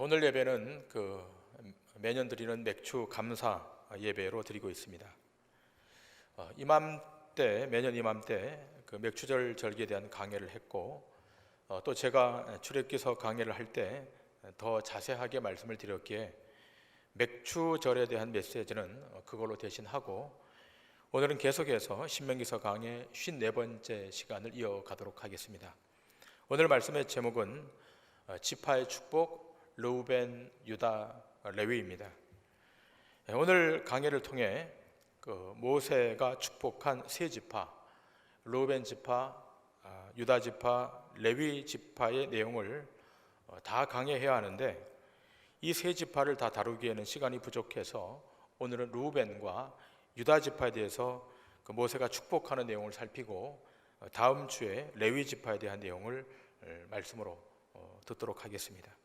네, 오늘 예배는 그 매년 드리는 맥주 감사 예배로 드리고 있습니다. 어, 이맘때 매년 이맘때 그 맥주절 절기에 대한 강해를 했고 어, 또 제가 출애기서 강해를 할 때 더 자세하게 말씀을 드렸기에 맥주절에 대한 메시지는 어, 그걸로 대신하고 오늘은 계속해서 신명기서 강의 54번째 시간을 이어가도록 하겠습니다. 오늘 말씀의 제목은 어, 지파의 축복 르우벤 유다 레위입니다. 예, 오늘 강의를 통해 그 모세가 축복한 세 지파 르우벤 지파, 아, 유다 지파, 레위 지파의 내용을 어, 다 강의해야 하는데 이 세 지파를 다 다루기에는 시간이 부족해서 오늘은 르우벤과 유다 지파에 대해서 그 모세가 축복하는 내용을 살피고 어, 다음 주에 레위 지파에 대한 내용을 어, 말씀으로 어, 듣도록 하겠습니다.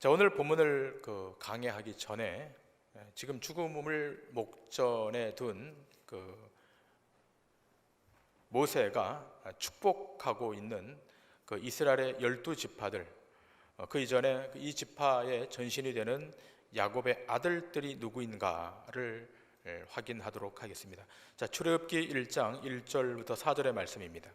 자 오늘 본문을 그 강의하기 전에 예, 지금 죽음을 목전에 둔 그 모세가 축복하고 있는 그 이스라엘의 열두 지파들 어, 그 이전에 이 지파의 전신이 되는 야곱의 아들들이 누구인가를 예, 확인하도록 하겠습니다. 자 출애굽기 1장 1절부터 4절의 말씀입니다.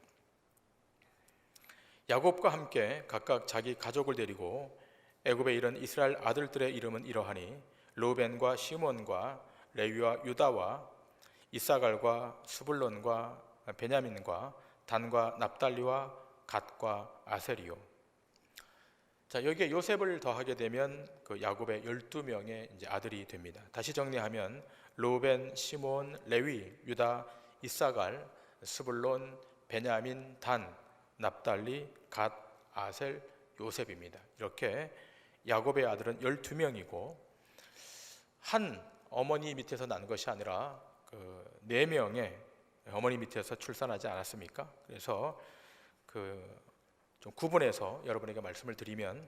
야곱과 함께 각각 자기 가족을 데리고 애굽에 이른 이스라엘 아들들의 이름은 이러하니 로벤과 시몬과 레위와 유다와 이사갈과 수불론과 베냐민과 단과 납달리와 갓과 아세리요. 자 여기에 요셉을 더하게 되면 그 야곱의 12명의 이제 아들이 됩니다. 다시 정리하면 로벤, 시몬, 레위, 유다, 이사갈, 스불론, 베냐민, 단, 납달리, 갓, 아셀, 요셉입니다. 이렇게 야곱의 아들은 12명이고 한 어머니 밑에서 난 것이 아니라 그네 명의 어머니 밑에서 출산하지 않았습니까? 그래서 그 좀 구분해서 여러분에게 말씀을 드리면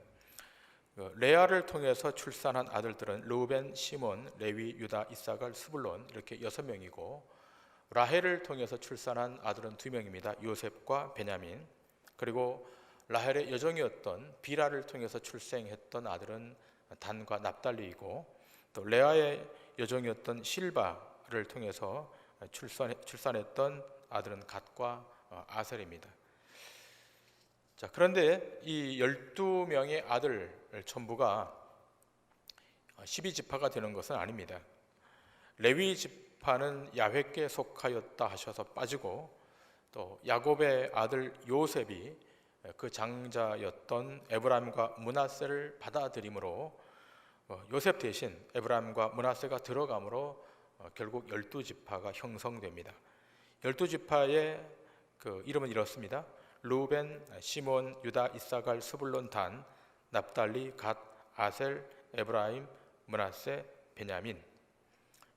그 레아를 통해서 출산한 아들들은 르우벤, 시몬, 레위, 유다, 이사갈, 스불론 이렇게 여섯 명이고 라헬을 통해서 출산한 아들은 두 명입니다. 요셉과 베냐민. 그리고 라헬의 여종이었던 비라를 통해서 출생했던 아들은 단과 납달리이고 또 레아의 여종이었던 실바를 통해서 출산, 출산했던 아들은 갓과 어, 아셀입니다. 자, 그런데 이 12명의 아들 전부가 12지파가 되는 것은 아닙니다. 레위 지파는 야훼께 속하였다 하셔서 빠지고 또 야곱의 아들 요셉이 그 장자였던 에브라임과 문하세를 받아들임으로 어, 요셉 대신 에브라임과 문하세가 들어감으로 어, 결국 열두 지파가 형성됩니다. 열두 지파의 그 이름은 이렇습니다. 루벤, 시몬, 유다, 이사갈, 스불론, 단, 납달리, 갓, 아셀, 에브라임, 문하세, 베냐민.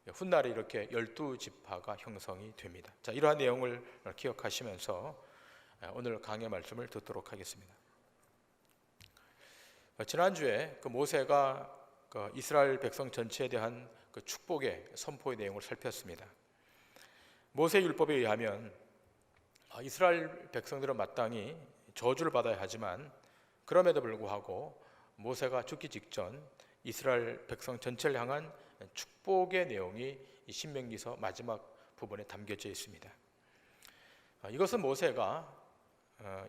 훗날에 이렇게 열두 지파가 형성이 됩니다. 자, 이러한 내용을 기억하시면서 오늘 강의 말씀을 듣도록 하겠습니다. 지난주에 그 모세가 그 이스라엘 백성 전체에 대한 그 축복의 선포의 내용을 살폈습니다. 모세 율법에 의하면 아, 이스라엘 백성들은 마땅히 저주를 받아야 하지만 그럼에도 불구하고 모세가 죽기 직전 이스라엘 백성 전체를 향한 축복의 내용이 이 신명기서 마지막 부분에 담겨져 있습니다. 아, 이것은 모세가 어,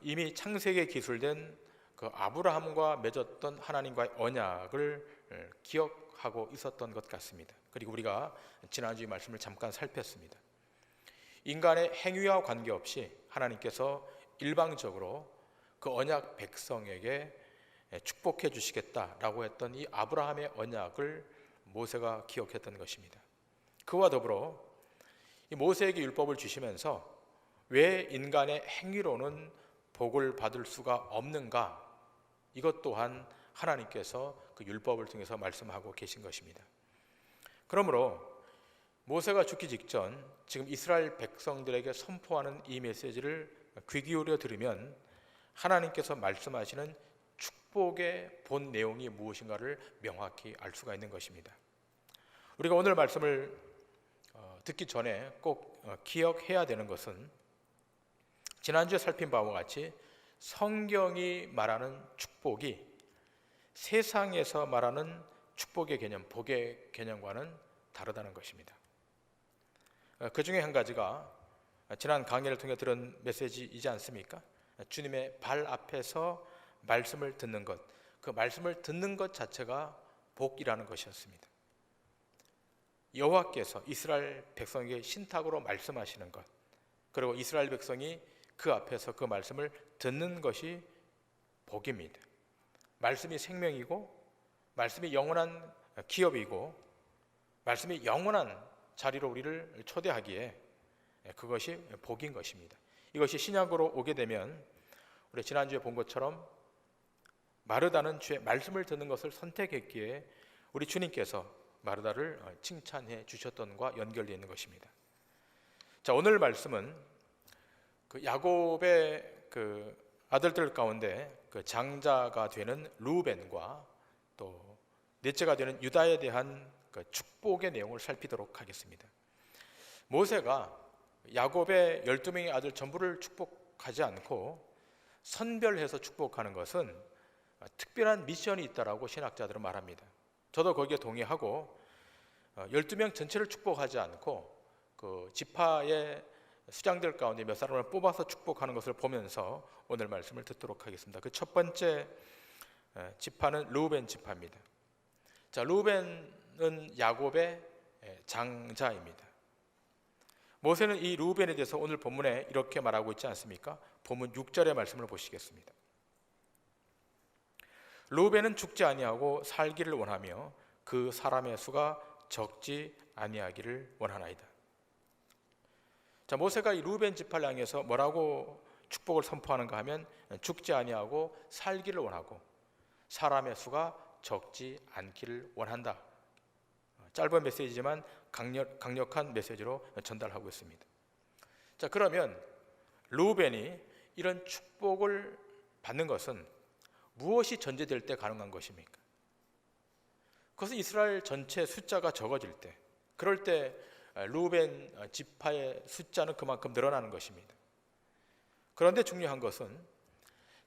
이미 창세기에 기술된 그 아브라함과 맺었던 하나님과의 언약을 어, 기억하고 있었던 것 같습니다. 그리고 우리가 지난주에 말씀을 잠깐 살폈습니다. 인간의 행위와 관계없이 하나님께서 일방적으로 그 언약 백성에게 축복해 주시겠다라고 했던 이 아브라함의 언약을 모세가 기억했던 것입니다. 그와 더불어 이 모세에게 율법을 주시면서 왜 인간의 행위로는 복을 받을 수가 없는가? 이것 또한 하나님께서 그 율법을 통해서 말씀하고 계신 것입니다. 그러므로 모세가 죽기 직전 지금 이스라엘 백성들에게 선포하는 이 메시지를 귀 기울여 들으면 하나님께서 말씀하시는 축복의 본 내용이 무엇인가를 명확히 알 수가 있는 것입니다. 우리가 오늘 말씀을 어, 듣기 전에 꼭 어, 기억해야 되는 것은 지난주에 살핀 바와 같이 성경이 말하는 축복이 세상에서 말하는 축복의 개념, 복의 개념과는 다르다는 것입니다. 어, 그 중에 한 가지가 지난 강의를 통해 들은 메시지이지 않습니까? 주님의 발 앞에서 말씀을 듣는 것, 그 말씀을 듣는 것 자체가 복이라는 것이었습니다. 여호와께서 이스라엘 백성에게 신탁으로 말씀하시는 것, 그리고 이스라엘 백성이 그 앞에서 그 말씀을 듣는 것이 복입니다. 말씀이 생명이고, 말씀이 영원한 기업이고, 말씀이 영원한 자리로 우리를 초대하기에 그것이 복인 것입니다. 이것이 신약으로 오게 되면 우리 지난주에 본 것처럼 마르다는 주의 말씀을 듣는 것을 선택했기에 우리 주님께서 마르다를 칭찬해 주셨던과 연결되어 있는 것입니다. 자, 오늘 말씀은 그 야곱의 그 아들들 가운데 그 장자가 되는 루벤과 또 넷째가 되는 유다에 대한 그 축복의 내용을 살피도록 하겠습니다. 모세가 야곱의 12명의 아들 전부를 축복하지 않고 선별해서 축복하는 것은 특별한 미션이 있다라고 신학자들은 말합니다. 저도 거기에 동의하고 12명 전체를 축복하지 않고 그 지파의 수장들 가운데 몇 사람을 뽑아서 축복하는 것을 보면서 오늘 말씀을 듣도록 하겠습니다. 그 첫 번째 지파는 루벤 지파입니다. 자, 루벤은 야곱의 장자입니다. 모세는 이 루벤에 대해서 오늘 본문에 이렇게 말하고 있지 않습니까? 본문 6절의 말씀을 보시겠습니다. 루벤은 죽지 아니하고 살기를 원하며 그 사람의 수가 적지 아니하기를 원하나이다. 자, 모세가 이 루벤 지파를 향해서 뭐라고 축복을 선포하는가 하면 죽지 아니하고 살기를 원하고 사람의 수가 적지 않기를 원한다. 짧은 메시지지만 강력, 강력한 메시지로 전달하고 있습니다. 자, 그러면 루벤이 이런 축복을 받는 것은 무엇이 전제될 때 가능한 것입니까? 그것은 이스라엘 전체 숫자가 적어질 때, 그럴 때 루벤 지파의 숫자는 그만큼 늘어나는 것입니다. 그런데 중요한 것은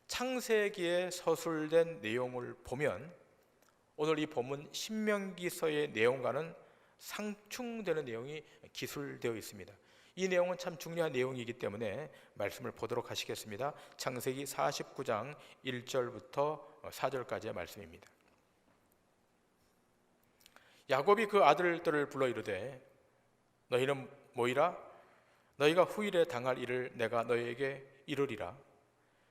창세기에 서술된 내용을 보면 오늘 이 본문 신명기서의 내용과는 상충되는 내용이 기술되어 있습니다. 이 내용은 참 중요한 내용이기 때문에 말씀을 보도록 하시겠습니다. 창세기 49장 1절부터 4절까지의 말씀입니다. 야곱이 그 아들들을 불러 이르되 너희는 모이라? 너희가 후일에 당할 일을 내가 너희에게 이르리라.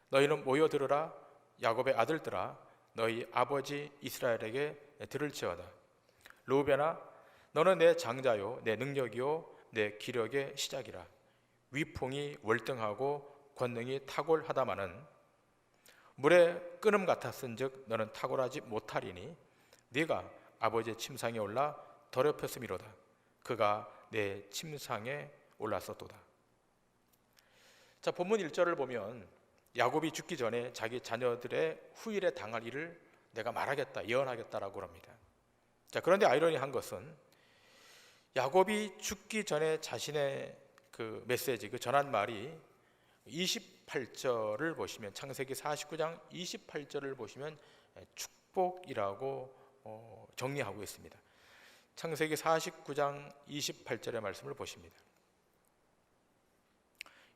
너희는 모여 들으라. 야곱의 아들들아 너희 아버지 이스라엘에게 들을지어다. 루벤아 너는 내 장자요 내 능력이요 내 기력의 시작이라. 위풍이 월등하고 권능이 탁월하다마는 물에 끓음 같았은즉 너는 탁월하지 못하리니 네가 아버지의 침상에 올라 더럽혔음이로다. 그가 내 침상에 올랐었도다 자 본문 1절을 보면 야곱이 죽기 전에 자기 자녀들의 후일에 당할 일을 내가 말하겠다 예언하겠다라고 합니다 자 그런데 아이러니한 것은 야곱이 죽기 전에 자신의 그 메시지, 그 전한 말이 28절을 보시면 창세기 49장 28절을 보시면 축복이라고 어, 정리하고 있습니다. 창세기 49장 28절의 말씀을 보십니다.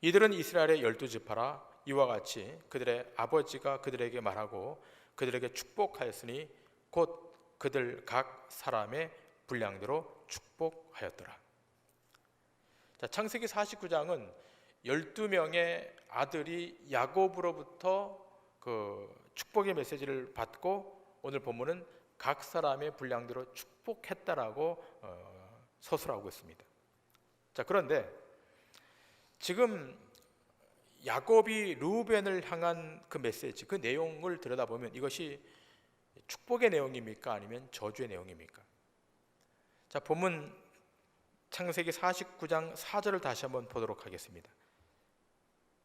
이들은 이스라엘의 열두 지파라 이와 같이 그들의 아버지가 그들에게 말하고 그들에게 축복하였으니 곧 그들 각 사람의 분량대로 축복하였더라. 자, 창세기 49장은 12명의 아들이 야곱으로부터 그 축복의 메시지를 받고 오늘 본문은 각 사람의 분량대로 축복했다라고 어, 서술하고 있습니다. 자, 그런데 지금 야곱이 루벤을 향한 그 메시지, 그 내용을 들여다보면 이것이 축복의 내용입니까? 아니면 저주의 내용입니까? 자, 본문 창세기 49장 4절을 다시 한번 보도록 하겠습니다.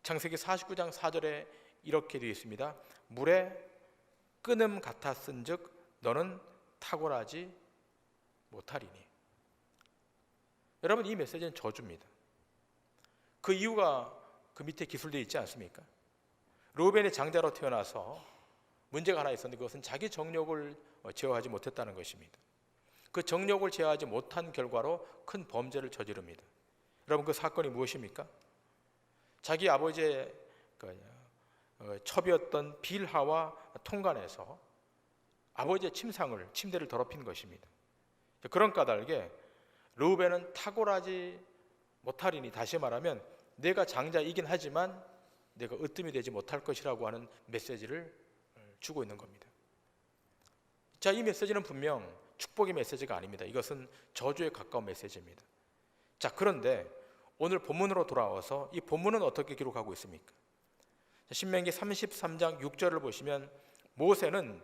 창세기 49장 4절에 이렇게 되어 있습니다. 물에 끊음 같았은즉 너는 탁월하지 못하리니. 여러분 이 메시지는 저주입니다. 그 이유가 그 밑에 기술되어 있지 않습니까? 로벤의 장자로 태어나서 문제가 하나 있었는데 그것은 자기 정력을 어, 제어하지 못했다는 것입니다. 그 정력을 제어하지 못한 결과로 큰 범죄를 저지릅니다. 여러분 그 사건이 무엇입니까? 자기 아버지의 그, 어, 빌하와 통간에서 아버지의 침상을 침대를 더럽힌 것입니다. 그런 까닭에 르우벤은 탁월하지 못하리니 다시 말하면 내가 장자이긴 하지만 내가 으뜸이 되지 못할 것이라고 하는 메시지를 주고 있는 겁니다. 자, 이 메시지는 분명 축복의 메시지가 아닙니다. 이것은 저주에 가까운 메시지입니다. 자, 그런데 오늘 본문으로 돌아와서 이 본문은 어떻게 기록하고 있습니까? 신명기 33장 6절을 보시면 모세는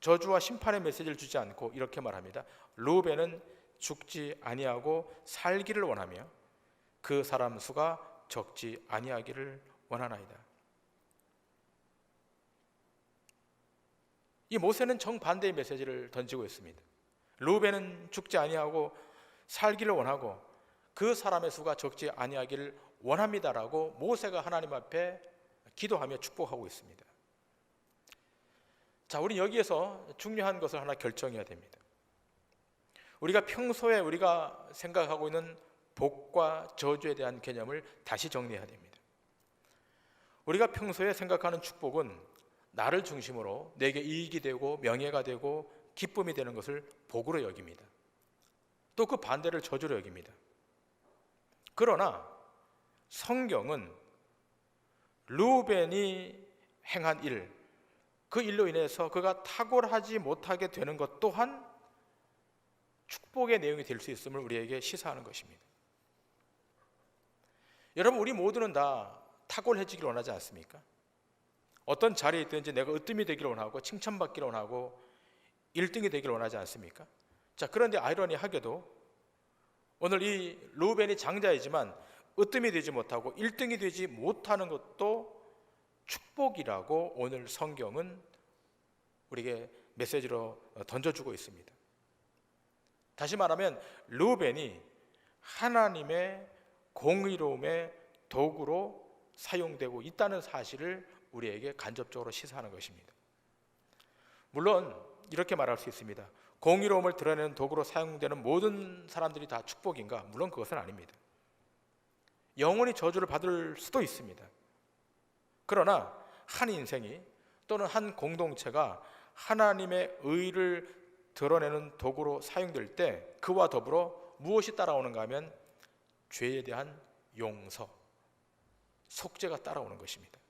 저주와 심판의 메시지를 주지 않고 이렇게 말합니다. 루벤은 죽지 아니하고 살기를 원하며 그 사람 수가 적지 아니하기를 원하나이다. 이 모세는 정반대의 메시지를 던지고 있습니다. 루벤은 죽지 아니하고 살기를 원하고 그 사람의 수가 적지 아니하기를 원합니다라고 모세가 하나님 앞에 기도하며 축복하고 있습니다. 자, 우리 여기에서 중요한 것을 하나 결정해야 됩니다. 우리가 평소에 우리가 생각하고 있는 복과 저주에 대한 개념을 다시 정리해야 됩니다. 우리가 평소에 생각하는 축복은 나를 중심으로 내게 이익이 되고 명예가 되고 기쁨이 되는 것을 복으로 여깁니다. 또 그 반대를 저주로 여깁니다. 그러나 성경은 루벤이 행한 일, 그 일로 인해서 그가 탁월하지 못하게 되는 것 또한 축복의 내용이 될 수 있음을 우리에게 시사하는 것입니다. 여러분, 우리 모두는 다 탁월해지길 원하지 않습니까? 어떤 자리에 있든지 내가 으뜸이 되기를 원하고 칭찬받기를 원하고 1등이 되기를 원하지 않습니까? 자, 그런데 아이러니하게도 오늘 이 루벤이 장자이지만 으뜸이 되지 못하고 1등이 되지 못하는 것도 축복이라고 오늘 성경은 우리에게 메시지로 던져주고 있습니다. 다시 말하면 루벤이 하나님의 공의로움의 도구로 사용되고 있다는 사실을 우리에게 간접적으로 시사하는 것입니다. 물론 이렇게 말할 수 있습니다. 공의로움을 드러내는 도구로 사용되는 모든 사람들이 다 축복인가? 물론 그것은 아닙니다. 영원히 저주를 받을 수도 있습니다. 그러나 한 인생이 또는 한 공동체가 하나님의 의를 드러내는 도구로 사용될 때 그와 더불어 무엇이 따라오는가 하면 죄에 대한 용서, 속죄가 따라오는 것입니다.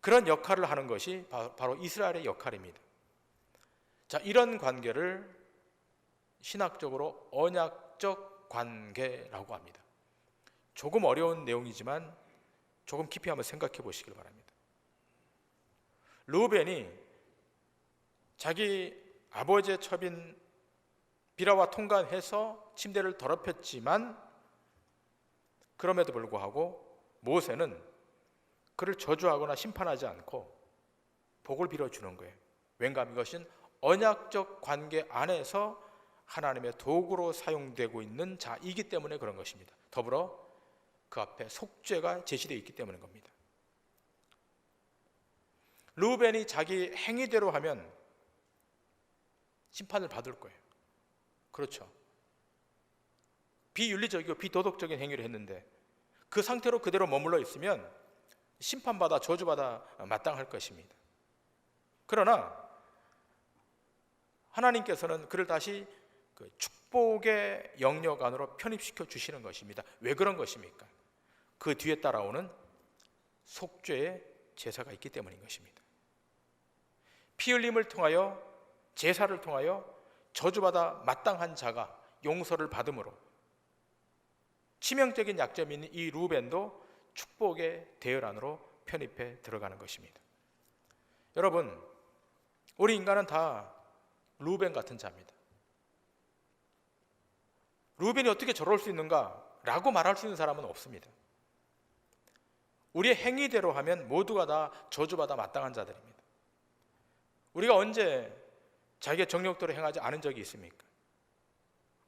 그런 역할을 하는 것이 바로 이스라엘의 역할입니다. 자, 이런 관계를 신학적으로 언약적 관계라고 합니다. 조금 어려운 내용이지만 조금 깊이 한번 생각해 보시길 바랍니다. 루벤이 자기 아버지의 첩인 비라와 통관해서 침대를 더럽혔지만 그럼에도 불구하고 모세는 그를 저주하거나 심판하지 않고 복을 빌어주는 거예요. 왠가 이것은 언약적 관계 안에서 하나님의 도구로 사용되고 있는 자이기 때문에 그런 것입니다. 더불어 그 앞에 속죄가 제시되어 있기 때문인 겁니다. 루벤이 자기 행위대로 하면 심판을 받을 거예요. 그렇죠. 비윤리적이고 비도덕적인 행위를 했는데 그 상태로 그대로 머물러 있으면 심판받아 저주받아 마땅할 것입니다. 그러나 하나님께서는 그를 다시 그 축복의 영역 안으로 편입시켜 주시는 것입니다. 왜 그런 것입니까? 그 뒤에 따라오는 속죄의 제사가 있기 때문인 것입니다. 피 흘림을 통하여 제사를 통하여 저주받아 마땅한 자가 용서를 받음으로 치명적인 약점인 이 루벤도 축복의 대열 안으로 편입해 들어가는 것입니다. 여러분, 우리 인간은 다 루벤 같은 자입니다. 루벤이 어떻게 저럴 수 있는가라고 말할 수 있는 사람은 없습니다. 우리의 행위대로 하면 모두가 다 저주받아 마땅한 자들입니다. 우리가 언제 자기의 정력대로 행하지 않은 적이 있습니까?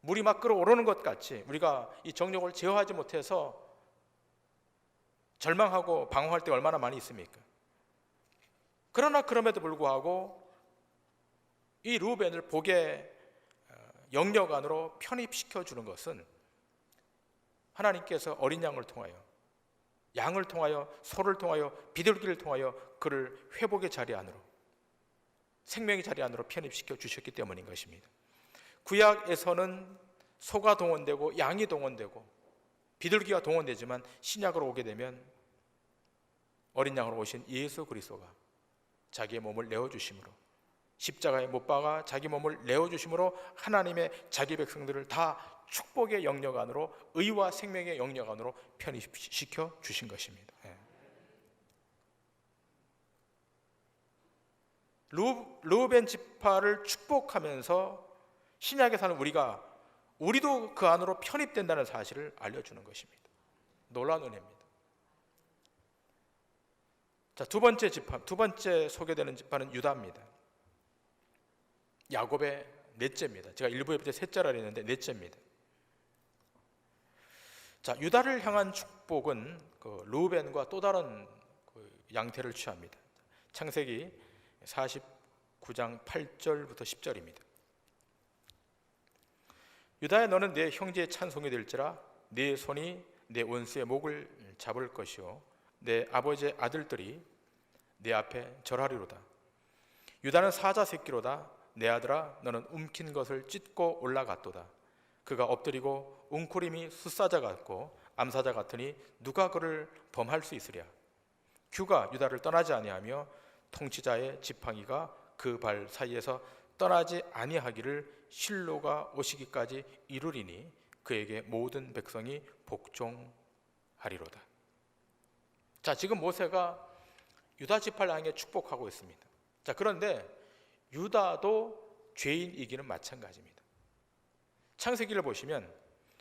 물이 막 끓어오르는 것 같이 우리가 이 정력을 제어하지 못해서 절망하고 방황할 때 얼마나 많이 있습니까? 그러나 그럼에도 불구하고 이 루벤을 복의 어, 영역 안으로 편입시켜 주는 것은 하나님께서 어린 양을 통하여 양을 통하여 소를 통하여 비둘기를 통하여 그를 회복의 자리 안으로 생명의 자리 안으로 편입시켜 주셨기 때문인 것입니다. 구약에서는 소가 동원되고 양이 동원되고 비둘기가 동원되지만 신약으로 오게 되면 어린 양으로 오신 예수 그리스도가 자기의 몸을 내어 주심으로 십자가에 못 박아 자기 몸을 내어 주심으로 하나님의 자기 백성들을 다 축복의 영역 안으로 의와 생명의 영역 안으로 편입시켜 주신 것입니다. 예. 루, 루벤 지파를 축복하면서 신약에 사는 우리가 우리도 그 안으로 편입된다는 사실을 알려주는 것입니다. 놀라운 은혜입니다. 자, 두 번째 지파, 두 번째 소개되는 지파는 유다입니다. 야곱의 넷째입니다. 제가 일부에 때 셋째라 했는데 넷째입니다. 자, 유다를 향한 축복은 그 루벤과 또 다른 그 양태를 취합니다. 창세기 49장 8절부터 10절입니다. 유다야 너는 내 형제의 찬송이 될지라 네 손이 내 원수의 목을 잡을 것이요 내 아버지의 아들들이 내 앞에 절하리로다. 유다는 사자 새끼로다. 내 아들아 너는 움킨 것을 찢고 올라갔도다. 그가 엎드리고 웅크림이 숫사자 같고 암사자 같으니 누가 그를 범할 수 있으랴. 규가 유다를 떠나지 아니하며 통치자의 지팡이가 그 발 사이에서 떠나지 아니하기를 실로가 오시기까지 이루리니 그에게 모든 백성이 복종하리로다. 자, 지금 모세가 유다 지파를 향해 축복하고 있습니다. 자, 그런데 유다도 죄인이기는 마찬가지입니다. 창세기를 보시면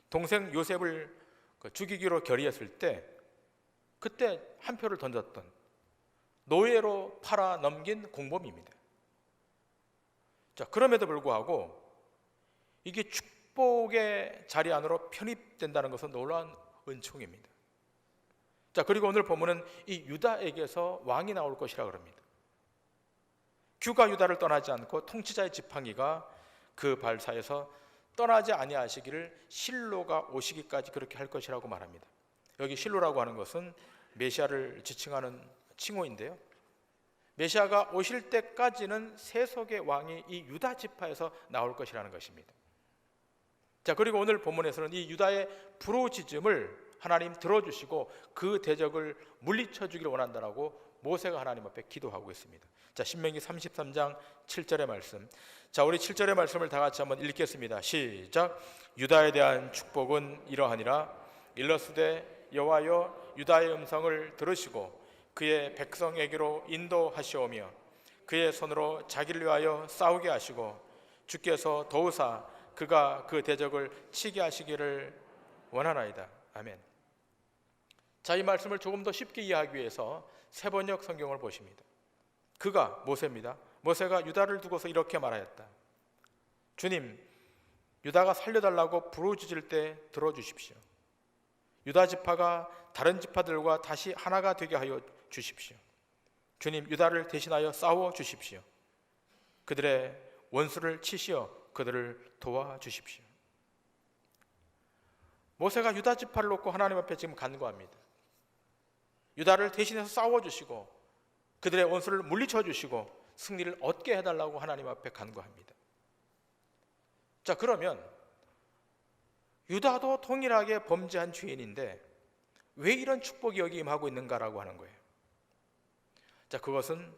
동생 요셉을 그 죽이기로 결의했을 때 그때 한 표를 던졌던 노예로 팔아 넘긴 공범입니다. 자, 그럼에도 불구하고 이게 축복의 자리 안으로 편입된다는 것은 놀라운 은총입니다. 자, 그리고 오늘 보면은 이 유다에게서 왕이 나올 것이라 그럽니다. 규가 유다를 떠나지 않고 통치자의 지팡이가 그 발사에서 떠나지 아니하시기를 실로가 오시기까지 그렇게 할 것이라고 말합니다. 여기 실로라고 하는 것은 메시아를 지칭하는 칭호인데요. 메시아가 오실 때까지는 세속의 왕이 이 유다 지파에서 나올 것이라는 것입니다. 자, 그리고 오늘 본문에서는 이 유다의 부르짖음을 하나님 들어주시고 그 대적을 물리쳐 주기를 원한다라고 모세가 하나님 앞에 기도하고 있습니다. 자, 신명기 33장 7절의 말씀. 자, 우리 7절의 말씀을 다 같이 한번 읽겠습니다. 시작. 유다에 대한 축복은 이러하니라. 일러스되 여호와여 유다의 음성을 들으시고 그의 백성에게로 인도하시오며 그의 손으로 자기를 위하여 싸우게 하시고 주께서 도우사 그가 그 대적을 치게 하시기를 원하나이다. 아멘. 자, 이 말씀을 조금 더 쉽게 이해하기 위해서 세번역 성경을 보십니다. 그가 모세입니다. 모세가 유다를 두고서 이렇게 말하였다. 주님, 유다가 살려달라고 부르짖을 때 들어주십시오. 유다 지파가 다른 지파들과 다시 하나가 되게 하여 주십시오. 주님, 유다를 대신하여 싸워 주십시오. 그들의 원수를 치시어 그들을 도와 주십시오. 모세가 유다 지파를 놓고 하나님 앞에 지금 간구합니다. 유다를 대신해서 싸워 주시고 그들의 원수를 물리쳐 주시고 승리를 얻게 해달라고 하나님 앞에 간구합니다. 자, 그러면 유다도 동일하게 범죄한 죄인인데 왜 이런 축복이 여기 임하고 있는가라고 하는 거예요. 자, 그것은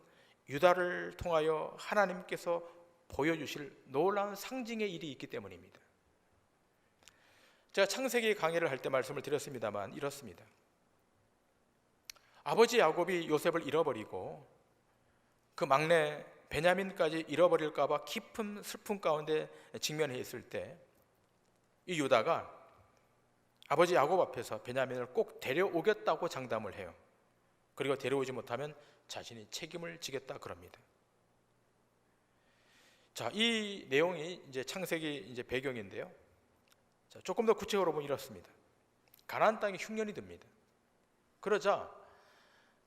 유다를 통하여 하나님께서 보여주실 놀라운 상징의 일이 있기 때문입니다. 제가 창세기 강의를 할 때 말씀을 드렸습니다만 이렇습니다. 아버지 야곱이 요셉을 잃어버리고 그 막내 베냐민까지 잃어버릴까봐 깊은 슬픔 가운데 직면해 있을 때 이 유다가 아버지 야곱 앞에서 베냐민을 꼭 데려오겠다고 장담을 해요. 그리고 데려오지 못하면 자신이 책임을 지겠다 그럽니다. 자, 이 내용이 이제 창세기 이제 배경인데요. 자, 조금 더 구체적으로 보면 이렇습니다. 가나안 땅에 흉년이 듭니다. 그러자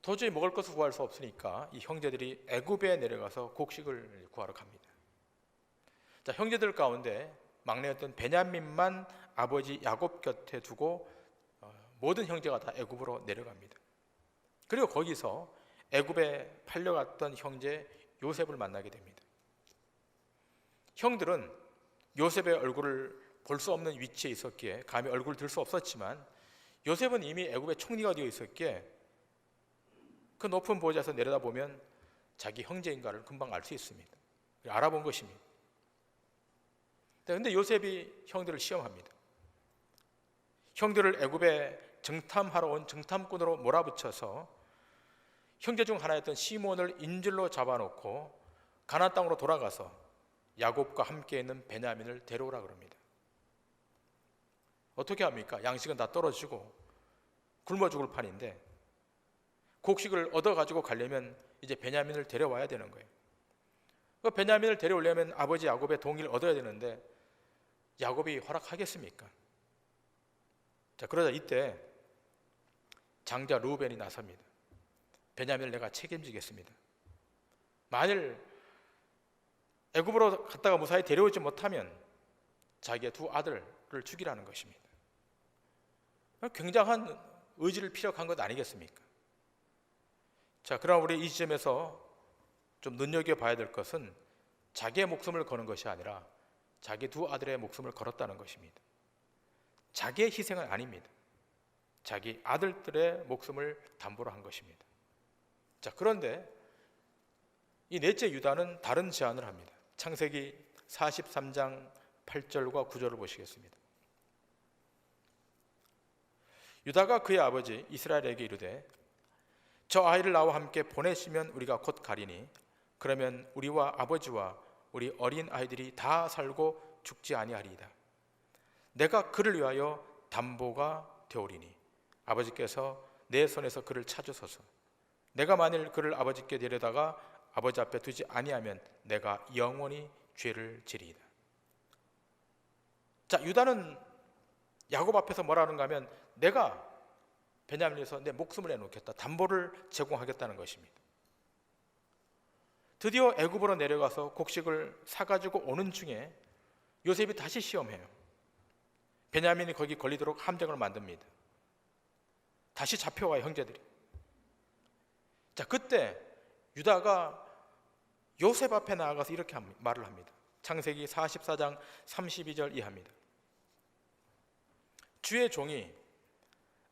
도저히 먹을 것을 구할 수 없으니까 이 형제들이 애굽에 내려가서 곡식을 구하러 갑니다. 자, 형제들 가운데 막내였던 베냐민만 아버지 야곱 곁에 두고 어, 모든 형제가 다 애굽으로 내려갑니다. 그리고 거기서 애굽에 팔려갔던 형제 요셉을 만나게 됩니다. 형들은 요셉의 얼굴을 볼 수 없는 위치에 있었기에 감히 얼굴을 들수 없었지만 요셉은 이미 애굽의 총리가 되어 있었기에 그 높은 보좌에서 내려다보면 자기 형제인가를 금방 알 수 있습니다. 알아본 것입니다. 그런데 요셉이 형들을 시험합니다. 형들을 애굽에 정탐하러 온 정탐꾼으로 몰아붙여서 형제 중 하나였던 시몬을 인질로 잡아놓고 가나안 땅으로 돌아가서 야곱과 함께 있는 베냐민을 데려오라 그럽니다. 어떻게 합니까? 양식은 다 떨어지고 굶어 죽을 판인데 곡식을 얻어 가지고 가려면 이제 베냐민을 데려와야 되는 거예요. 그 베냐민을 데려오려면 아버지 야곱의 동의를 얻어야 되는데 야곱이 허락하겠습니까? 자 그러자 이때 장자 루벤이 나섭니다. 베냐민을 내가 책임지겠습니다. 만일 애굽으로 갔다가 무사히 데려오지 못하면 자기의 두 아들을 죽이라는 것입니다. 굉장한 의지를 피력한 것 아니겠습니까? 자, 그럼 우리 이 지점에서 좀 눈여겨 봐야 될 것은 자기의 목숨을 거는 것이 아니라 자기 두 아들의 목숨을 걸었다는 것입니다. 자기의 희생은 아닙니다. 자기 아들들의 목숨을 담보로 한 것입니다. 자, 그런데 이 넷째 유다는 다른 제안을 합니다. 창세기 43장 8절과 9절을 보시겠습니다. 유다가 그의 아버지 이스라엘에게 이르되 저 아이를 나와 함께 보내시면 우리가 곧 가리니 그러면 우리와 아버지와 우리 어린 아이들이 다 살고 죽지 아니하리이다. 내가 그를 위하여 담보가 되오리니 아버지께서 내 손에서 그를 찾으소서. 내가 만일 그를 아버지께 데려다가 아버지 앞에 두지 아니하면 내가 영원히 죄를 지리이다. 자, 유다는 야곱 앞에서 뭐라는가 하면 내가 베냐민에서 내 목숨을 내놓겠다. 담보를 제공하겠다는 것입니다. 드디어 애굽으로 내려가서 곡식을 사가지고 오는 중에 요셉이 다시 시험해요. 베냐민이 거기 걸리도록 함정을 만듭니다. 다시 잡혀와요 형제들이. 자 그때 유다가 요셉 앞에 나아가서 이렇게 말을 합니다. 창세기 44장 32절 이하입니다. 주의 종이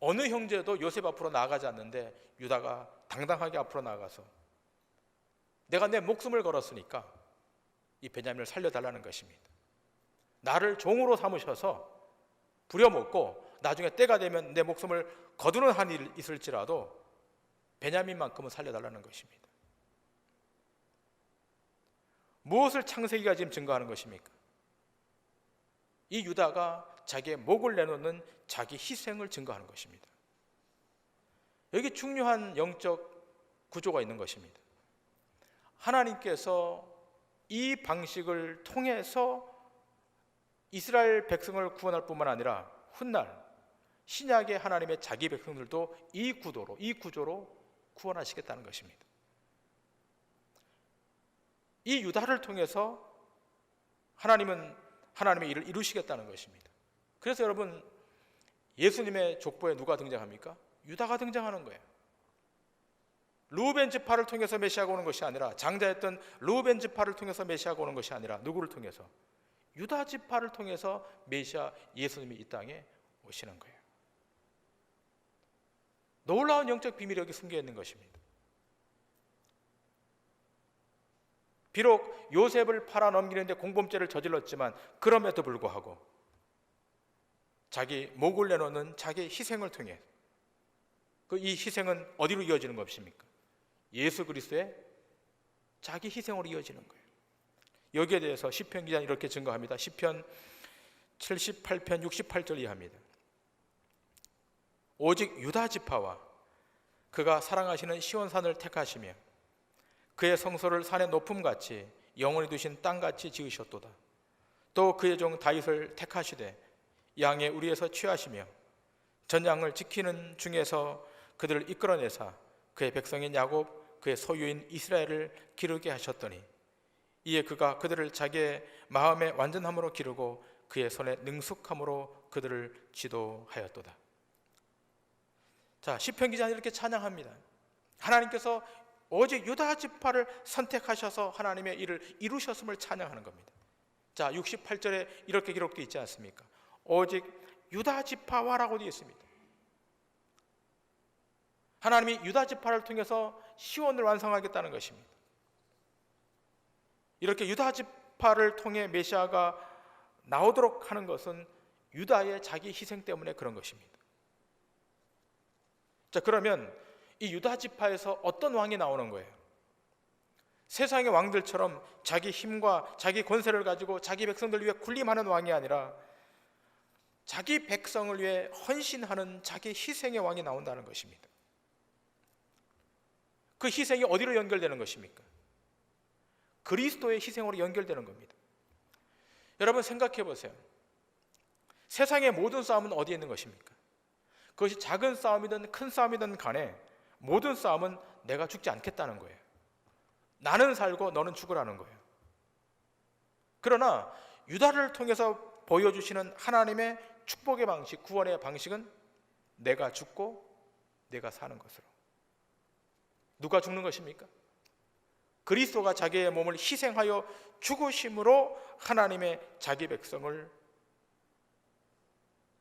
어느 형제도 요셉 앞으로 나아가지 않는데 유다가 당당하게 앞으로 나아가서 내가 내 목숨을 걸었으니까 이 베냐민을 살려달라는 것입니다. 나를 종으로 삼으셔서 부려먹고 나중에 때가 되면 내 목숨을 거두는 한이 있을지라도 베냐민만큼은 살려달라는 것입니다. 무엇을 창세기가 지금 증거하는 것입니까? 이 유다가 자기의 목을 내놓는 자기 희생을 증거하는 것입니다. 여기 중요한 영적 구조가 있는 것입니다. 하나님께서 이 방식을 통해서 이스라엘 백성을 구원할 뿐만 아니라 훗날 신약의 하나님의 자기 백성들도 이 구도로 이 구조로 구원하시겠다는 것입니다. 이 유다를 통해서 하나님은 하나님의 일을 이루시겠다는 것입니다. 그래서 여러분 예수님의 족보에 누가 등장합니까? 유다가 등장하는 거예요. 루벤 지파를 통해서 메시아가 오는 것이 아니라 장자였던 루벤 지파를 통해서 메시아가 오는 것이 아니라 누구를 통해서 유다 지파를 통해서 메시아 예수님이 이 땅에 오시는 거예요. 놀라운 영적 비밀이 여기 숨겨 있는 것입니다. 비록 요셉을 팔아 넘기는데 공범죄를 저질렀지만 그럼에도 불구하고 자기 목을 내놓는 자기 희생을 통해 그 이 희생은 어디로 이어지는 것입니까? 예수 그리스도의 자기 희생으로 이어지는 거예요. 여기에 대해서 시편 기자는 이렇게 증거합니다. 시편 78편 68절 이하입니다. 오직 유다 지파와 그가 사랑하시는 시온 산을 택하시며 그의 성소를 산의 높음 같이 영원히 두신 땅 같이 지으셨도다. 또 그의 종 다윗을 택하시되 양의 우리에서 취하시며 전양을 지키는 중에서 그들을 이끌어내사 그의 백성인 야곱 그의 소유인 이스라엘을 기르게 하셨더니 이에 그가 그들을 자기의 마음의 완전함으로 기르고 그의 손의 능숙함으로 그들을 지도하였도다. 자, 시편 기자는 이렇게 찬양합니다. 하나님께서 오직 유다 지파를 선택하셔서 하나님의 일을 이루셨음을 찬양하는 겁니다. 자, 68절에 이렇게 기록되어 있지 않습니까? 오직 유다 지파와라고 되어 있습니다. 하나님이 유다 지파를 통해서 시온을 완성하겠다는 것입니다. 이렇게 유다 지파를 통해 메시아가 나오도록 하는 것은 유다의 자기 희생 때문에 그런 것입니다. 자, 그러면 이 유다 지파에서 어떤 왕이 나오는 거예요? 세상의 왕들처럼 자기 힘과 자기 권세를 가지고 자기 백성들 위해 군림하는 왕이 아니라 자기 백성을 위해 헌신하는 자기 희생의 왕이 나온다는 것입니다. 그 희생이 어디로 연결되는 것입니까? 그리스도의 희생으로 연결되는 겁니다. 여러분 생각해 보세요. 세상의 모든 싸움은 어디에 있는 것입니까? 그것이 작은 싸움이든 큰 싸움이든 간에 모든 싸움은 내가 죽지 않겠다는 거예요. 나는 살고 너는 죽으라는 거예요. 그러나 유다를 통해서 보여주시는 하나님의 축복의 방식, 구원의 방식은 내가 죽고 내가 사는 것으로. 누가 죽는 것입니까? 그리스도가 자기의 몸을 희생하여 죽으심으로 하나님의 자기 백성을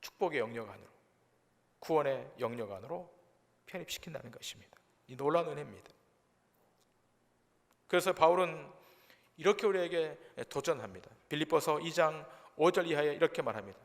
축복의 영역 안으로 구원의 영역 안으로 편입시킨다는 것입니다. 이 놀라운 은혜입니다. 그래서 바울은 이렇게 우리에게 도전합니다. 빌립보서 2장 5절 이하에 이렇게 말합니다.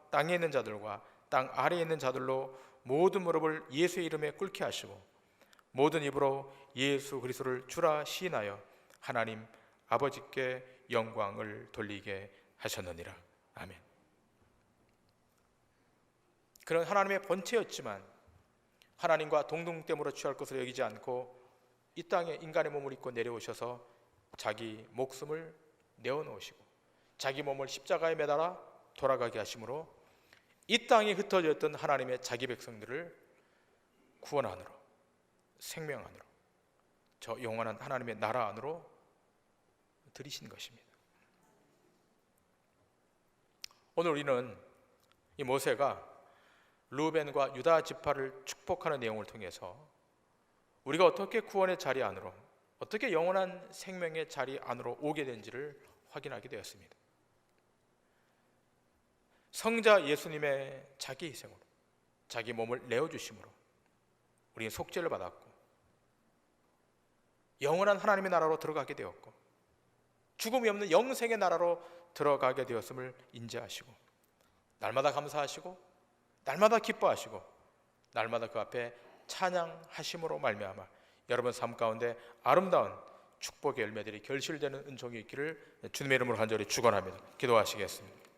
땅에 있는 자들과 땅 아래에 있는 자들로 모든 무릎을 예수의 이름에 꿇게 하시고 모든 입으로 예수 그리스도를 주라 시인하여 하나님 아버지께 영광을 돌리게 하셨느니라. 아멘. 그런 하나님의 본체였지만 하나님과 동등됨으로 취할 것을 여기지 않고 이 땅에 인간의 몸을 입고 내려오셔서 자기 목숨을 내어놓으시고 자기 몸을 십자가에 매달아 돌아가게 하심으로 이 땅에 흩어져 있던 하나님의 자기 백성들을 구원 안으로 생명 안으로 저 영원한 하나님의 나라 안으로 들이신 것입니다. 오늘 우리는 이 모세가 루벤과 유다 지파를 축복하는 내용을 통해서 우리가 어떻게 구원의 자리 안으로 어떻게 영원한 생명의 자리 안으로 오게 된지를 확인하게 되었습니다. 성자 예수님의 자기 희생으로 자기 몸을 내어 주심으로 우리는 속죄를 받았고 영원한 하나님의 나라로 들어가게 되었고 죽음이 없는 영생의 나라로 들어가게 되었음을 인지하시고 날마다 감사하시고 날마다 기뻐하시고 날마다 그 앞에 찬양하심으로 말미암아 여러분 삶 가운데 아름다운 축복의 열매들이 결실되는 은총이 있기를 주님의 이름으로 간절히 축원합니다. 기도하시겠습니다.